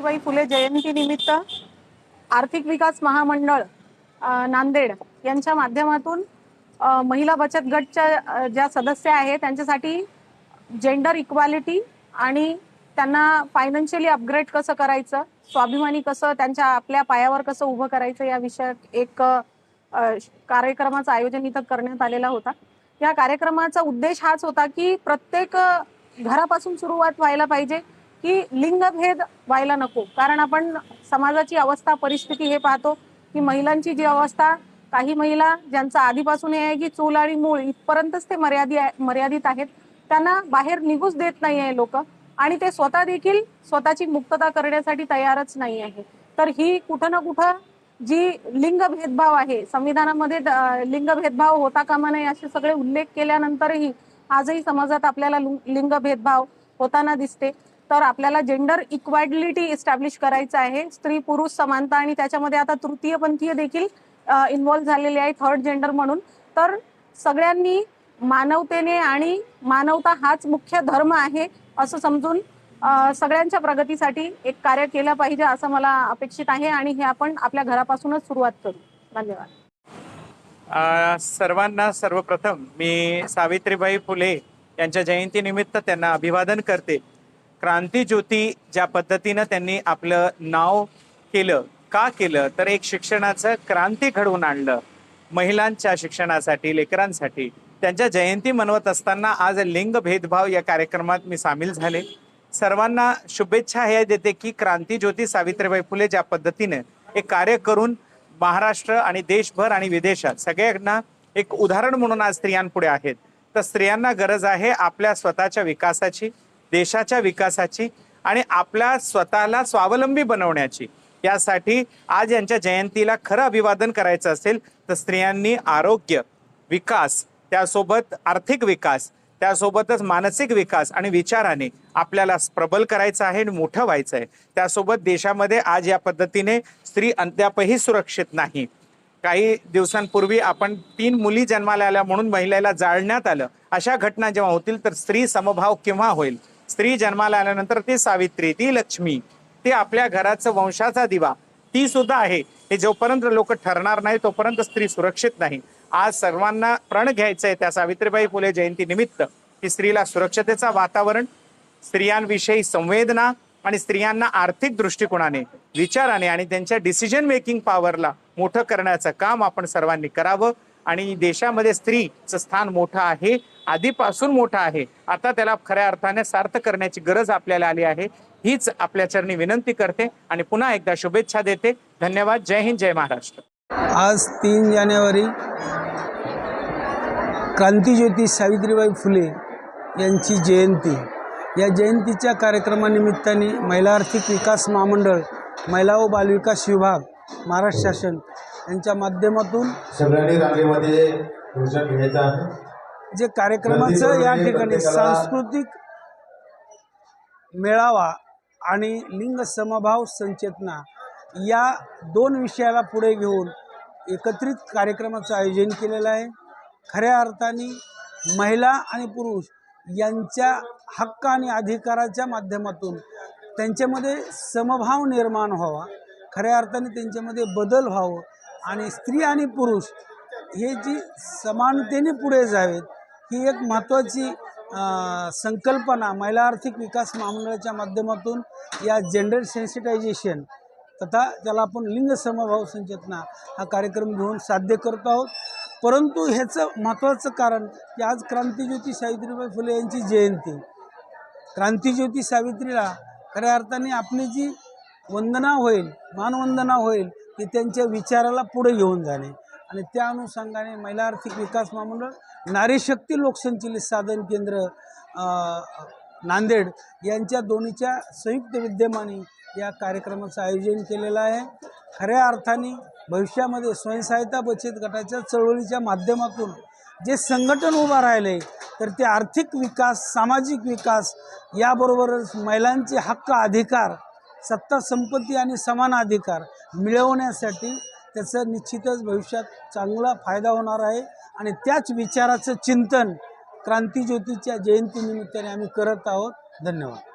सावित्रीबाई फुले जयंती निमित्त आर्थिक विकास महामंडळ नांदेड यांच्या माध्यमातून महिला बचत गटच्या ज्या सदस्य आहेत त्यांच्यासाठी जेंडर इक्वालिटी आणि त्यांना फायनान्शियली अपग्रेड कसं करायचं स्वाभिमानी कसं त्यांच्या आपल्या पायावर कसं उभं करायचं या विषयात एक कार्यक्रमाचं आयोजन इथं करण्यात आलेला होता. या कार्यक्रमाचा उद्देश हाच होता की प्रत्येक घरापासून सुरुवात व्हायला पाहिजे. की लिंगभेद व्हायला नको. कारण आपण समाजाची अवस्था परिस्थिती हे पाहतो की महिलांची जी अवस्था काही महिला ज्यांचं आधीपासून हे आहे की चूल आणि मूळ इथपर्यंतच ते मर्यादित मर्यादित आहेत. त्यांना बाहेर निघूच देत नाही आहे लोक. आणि ते स्वतः देखील स्वतःची मुक्तता करण्यासाठी तयारच नाही आहे तर ही कुठं ना कुठं जी लिंग भेदभाव आहे संविधानामध्ये लिंग भेदभाव होता कामा नये असे सगळे उल्लेख केल्यानंतरही आजही समाजात आपल्याला लिंग भेदभाव होताना दिसते. तर आपल्याला जेंडर इक्वॅलिटी इस्टॅब्लिश करायचं आहे. स्त्री पुरुष समानता आणि त्याच्यामध्ये आता तृतीयपंथीय देखील इन्व्हॉल्व्ह झालेले आहे थर्ड जेंडर म्हणून. तर सगळ्यांनी मानवतेने आणि मानवता हाच मुख्य धर्म आहे असं समजून सगळ्यांच्या प्रगतीसाठी एक कार्य केलं पाहिजे असं मला अपेक्षित आहे आणि हे आपण आपल्या घरापासूनच सुरुवात करू. धन्यवाद. सर्वांना सर्वप्रथम मी सावित्रीबाई फुले यांच्या जयंतीनिमित्त त्यांना अभिवादन करते. क्रांती ज्योती ज्या पद्धतीनं त्यांनी आपलं नाव केलं का केलं? तर एक शिक्षणाचं क्रांती घडवून आणलं. महिलांच्या शिक्षणासाठी लेकरांसाठी. त्यांच्या जयंती मनवत असताना आज लिंग भेदभाव या कार्यक्रमात मी सामील झाले. सर्वांना शुभेच्छा हे देते की क्रांती ज्योती सावित्रीबाई फुले ज्या पद्धतीने एक कार्य करून महाराष्ट्र आणि देशभर आणि विदेशात सगळ्यांना एक उदाहरण म्हणून आज स्त्रियांपुढे आहेत. तर स्त्रियांना गरज आहे आपल्या स्वतःच्या विकासाची देशाच्या विकासाची आणि आपल्या स्वतःला स्वावलंबी बनवण्याची. यासाठी आज यांच्या जयंतीला खरं अभिवादन करायचं असेल तर स्त्रियांनी आरोग्य विकास त्यासोबत आर्थिक विकास त्यासोबतच मानसिक विकास आणि विचाराने आपल्याला प्रबल करायचं आहे आणि मोठं व्हायचं आहे. त्यासोबत देशामध्ये आज या पद्धतीने स्त्री अद्यापही सुरक्षित नाही. काही दिवसांपूर्वी आपण तीन मुली जन्माला आल्या म्हणून महिलेला जाळण्यात आलं. अशा घटना जेव्हा होतील तर स्त्री समभाव केव्हा होईल? स्त्री जन्माला आल्यानंतर ती सावित्री ती लक्ष्मी ती आपल्या घराचं वंशाचा दिवा ती सुद्धा आहे. हे जोपर्यंत लोक ठरणार नाही तोपर्यंत स्त्री सुरक्षित नाही. आज सर्वांना प्रण घ्यायचं आहे त्या सावित्रीबाई फुले जयंती निमित्त की स्त्रीला सुरक्षतेचा वातावरण स्त्रियांविषयी संवेदना आणि स्त्रियांना आर्थिक दृष्टिकोनाने विचाराने आणि त्यांच्या डिसिजन मेकिंग पॉवरला मोठं करण्याचं काम आपण सर्वांनी करावं. आणि देशामध्ये स्त्रीचं स्थान मोठं आहे आधीपासून मोठं आहे. आता त्याला खऱ्या अर्थाने सार्थ करण्याची गरज आपल्याला आली आहे. हीच आपल्या चरणी विनंती करते आणि पुन्हा एकदा शुभेच्छा देते. धन्यवाद. जय हिंद जय महाराष्ट्र. आज तीन जानेवारी क्रांतीज्योती सावित्रीबाई फुले यांची जयंती. या जयंतीच्या कार्यक्रमानिमित्ताने महिला आर्थिक विकास महामंडळ महिला व बालविकास विभाग महाराष्ट्र शासन यांच्या माध्यमातून सगळ्यांनी रांगेमध्ये खुर्च्या घ्यायचा आहे. जे कार्यक्रमाचं या ठिकाणी सांस्कृतिक मेळावा आणि लिंग समभाव संचेतना या दोन विषयाला पुढे घेऊन एकत्रित कार्यक्रमाचं आयोजन केलेलं आहे. खऱ्या अर्थाने महिला आणि पुरुष यांच्या हक्क आणि अधिकाराच्या माध्यमातून त्यांच्यामध्ये समभाव निर्माण व्हावा. खऱ्या अर्थाने त्यांच्यामध्ये बदल व्हावं. आणि स्त्री आणि पुरुष हे जी समानतेने पुढे जावेत ही एक महत्त्वाची संकल्पना महिला आर्थिक विकास महामंडळाच्या माध्यमातून या जेंडर सेन्सिटायझेशन तथा त्याला आपण लिंग समभाव संचेतना हा कार्यक्रम घेऊन साध्य करत आहोत. परंतु ह्याचं महत्त्वाचं कारण की आज क्रांतिज्योती सावित्रीबाई फुले यांची जयंती. क्रांतीज्योती सावित्रीला खऱ्या अर्थाने आपली जी वंदना होईल मानवंदना होईल की त्यांच्या विचाराला पुढे घेऊन जाणे. आणि त्या अनुषंगाने महिला आर्थिक विकास महामंडळ नारीशक्ती लोकसंचलित साधन केंद्र नांदेड यांच्या दोन्हीच्या संयुक्त विद्यमाने या कार्यक्रमाचं आयोजन केलेलं आहे. खऱ्या अर्थाने भविष्यामध्ये स्वयंसहायता बचत गटाच्या चळवळीच्या माध्यमातून जे संघटन उभं राहिले तर ते आर्थिक विकास सामाजिक विकास याबरोबरच महिलांचे हक्क अधिकार सत्ता संपत्ती आणि समान अधिकार मिळवण्यासाठी त्याचं निश्चितच भविष्यात चांगला फायदा होणार आहे. आणि त्याच विचाराचं चिंतन क्रांतीज्योतीच्या जयंतीनिमित्ताने आम्ही करत आहोत. धन्यवाद.